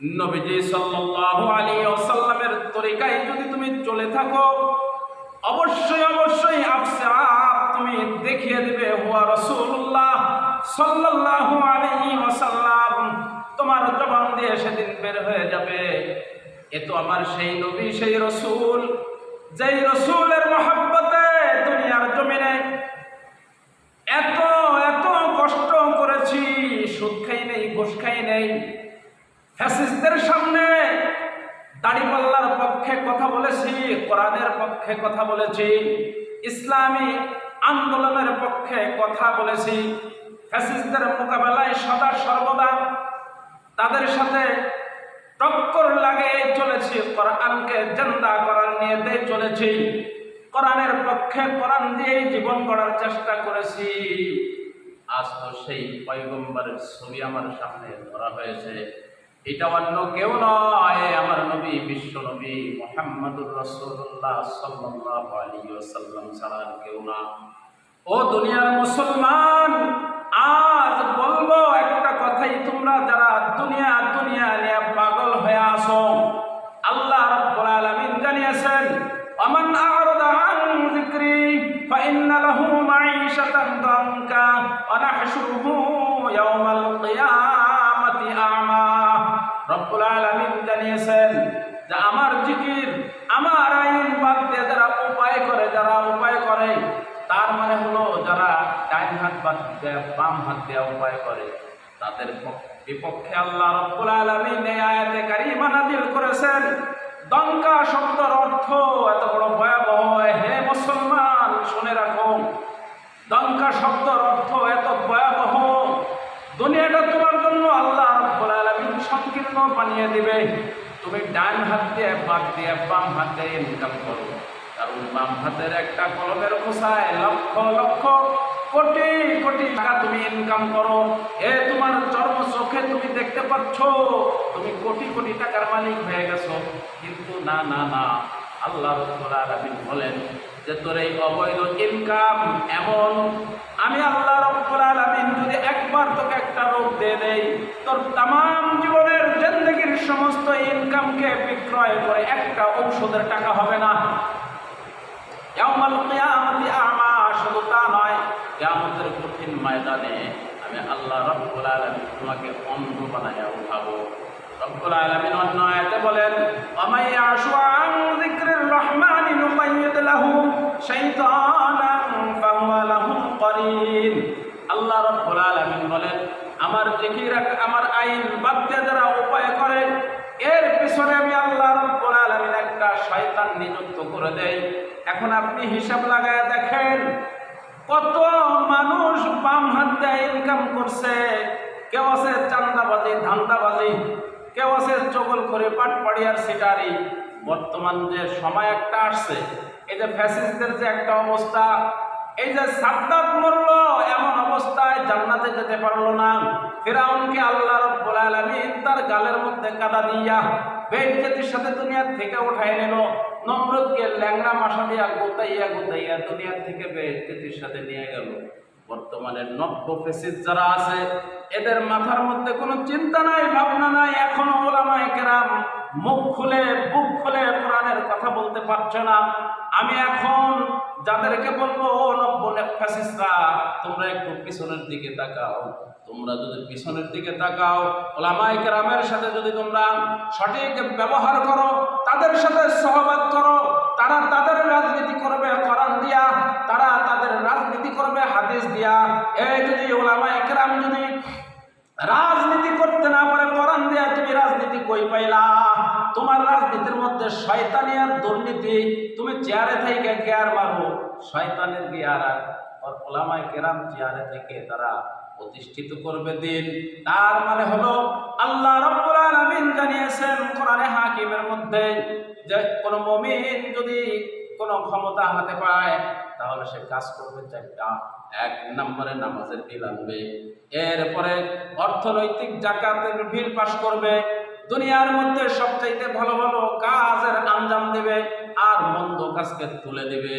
নবীজি সাল্লাল্লাহু আলাইহি ওয়াসাল্লামের তরিকায় যদি তুমি চলে থাকো, অবশ্যই অবশ্যই আফসাব তুমি দেখিয়ে দিবে, হুয়া রাসূলুল্লাহ সাল্লাল্লাহু আলাইহি ওয়াসাল্লাম, তোমার জবান দিয়ে সেদিন বের হয়ে যাবে। এ তো আমার সেই নবী, সেই রসূল, যেই রসূলের মহাব্বতে দুনিয়ার জমিনে এত এত কষ্ট করেছি, সুদ খাই নেই, ঘুষ খাই নেই ফ্যাসিস্টদের সামনে দাড়িপাল্লার পক্ষে কথা বলেছি, কোরআনের পক্ষে কথা বলেছি, ইসলামী আন্দোলনের পক্ষে কথা বলেছি। ফ্যাসিস্টদের মোকাবেলায় সদা সর্বদা তাদের সাথে টক্কর লাগে চলেছি, কোরআনকে জেন্দা করার নিয়ে দিয়ে চলেছি। কোরআনের পক্ষে কোরআন দিয়েই জীবন গড়ার চেষ্টা করেছি। আজ তো সেই পয়গম্বরের ছবি আমার সামনে ধরা হয়েছে। এটা অন্য কেউ নয়, আমার নবী, বিশ্ব নবী মোহাম্মদুর রসুল্লাহ সাল্লাহ আলী ওসাল্লাম ছাড়া কেউ না। ও দুনিয়ার মুসলমান, আজ বলব একটা কথাই তোমরা যারা দুনিয়া দুনিয়া নিয়ে পাগল হয়ে আসো আল্লাহ রাব্বুল আলামিন জানিয়েছেন আমান আ'রাদা আন যিকরি ফাইন্না লাহু মাঈশাতান দানকা ওয়া নাহশুরুহু ইয়াওমাল কিয়ামাতি আ'মা রব্বুল জানিয়েছেন যে আমার জিকির, আমার আইন বাদ দিয়ে যারা উপায় করে, যারা উপায় করে, তার মানে হলো যারা ডাইন হাত বাদ দেয় বাম হাত দেয়া উপায় করে, তাদের পক্ষ- বিপক্ষে আল্লাহ রব্বুল আলমিন এই আয়াতে কারিমা নাযিল করেছেন। দঙ্কা শব্দর অর্থ এত বড় ভয়াবহ হে মুসলমান শুনে রাখো দঙ্কা শব্দের অর্থ এত ভয়াবহ দুনিয়াটা তোমার জন্য আল্লাহ রব্বুল আলামিন সংকীর্ণ বানিয়ে দিবে। তুমি ডান হাত দিয়ে বাদ দিয়ে, বাম হাত দিয়ে ইনকাম করো। কারণ বাম হাতের একটা কলমের খোসায় লক্ষ লক্ষ, কোটি কোটি টাকা তুমি ইনকাম করো। এ তোমার চর্ম চোখে তুমি দেখতে পাচ্ছ, তুমি কোটি কোটি টাকার মালিক হয়ে গেছো। কিন্তু না না না, আল্লাহ রব্বুল বলেন যে তোর এই অবৈধ ইনকাম এমন। আমি আল্লাহ রব্বুল আলামিন যদি একবার তোকে একটা রোগ দিয়ে দেই। তোর তাম জীবনের জিন্দগির সমস্ত ইনকামকে বিক্রয় করে একটা ঔষধের টাকা হবে না। শুধু তা নয় কঠিন ময়দানে আমি আল্লাহ বলেন করিন। আল্লাহ রব্বুল আলামিন বলেন, আমার জিকির, আমার আইন বাদ দিয়ে যারা উপায় করে, এর পিছনে আমি আল্লাহ রব্বুল আলামিন একটা শয়তান নিযুক্ত করে দেই। এখন আপনি হিসাব লাগায় দেখেন, কত মানুষ বাম হাত দিয়ে ইনকাম করছে। কেউ আছে চান্দাবাজি, ধান্দাবাজি, কেউ আছে চগল করে পাটপাড়ি আর সিটারি বর্তমান যে সময় একটা আসছে, এই যে ফ্যাসিস্টদের যে একটা অবস্থা এই যে সাদ্দাত মরলো এমন অবস্থায় জান্নাতে যেতে পারল না। ফেরাউনকে আল্লাহ রব্বুল আলামিন তার গালের মধ্যে কাদা দিয়া বেইজ্জতির সাথে দুনিয়ার থেকে উঠাই নিল। নমরুদকে ল্যাংড়া মাসা দিয়া গোতাইয়া গোতাইয়া দুনিয়ার থেকে বেইজ্জতির সাথে নিয়ে গেল। বর্তমানে নব্য ফেসিস যারা আছে, এদের মাথার মধ্যে কোনো চিন্তা নাই, ভাবনা নাই। এখনও ওলামায়ে কেরাম মুখ খুলে, বুক খুলে কথা বলতে পারছ না। আমি এখন যাদেরকে বলব, ও নব্য ফ্যাসিস্টরা তোমরা একটু পিছনের দিকে তাকাও। তোমরা যদি পিছনের দিকে তাকাও, ওলামায়ে কেরামের সাথে যদি তোমরা সঠিক ব্যবহার করো, তাদের সাথে সহবাদ করো, তারা তাদের রাজনীতি করবে কোরআন দিয়া, তারা তাদের রাজনীতি করবে হাদিস দিয়া। এই যদি ওলামা একরাম যদি রাজনীতি করতে না পারে, কোরআন দিয়া তুমি রাজনীতি কই পাইলা? তোমার রাজনীতির মধ্যে শয়তানি আর দুর্নীতি, তুমি চেয়ারে থেকে কেয়ার মারো। শয়তানের গিয়ার আর ওলামায় কেরাম চেয়ারে থেকে তারা প্রতিষ্ঠিত করবে দিন। তার মানে হলো, আল্লাহ রব্বুল আলামিন জানিয়েছেন কোরআনে হাকিমের মধ্যে যে কোন মুমিন যদি কোনো ক্ষমতা হাতে পায়, তাহলে সে কাজ করবে চারটা। এক নম্বরে নামাজের বিল আনবে, এরপরে অর্থনৈতিক জাকাতের বিল পাশ করবে দুনিয়ার মধ্যে সবচাইতে ভালো ভালো কাজের আঞ্জাম দেবে আর মন্দ কাজকে তুলে দেবে।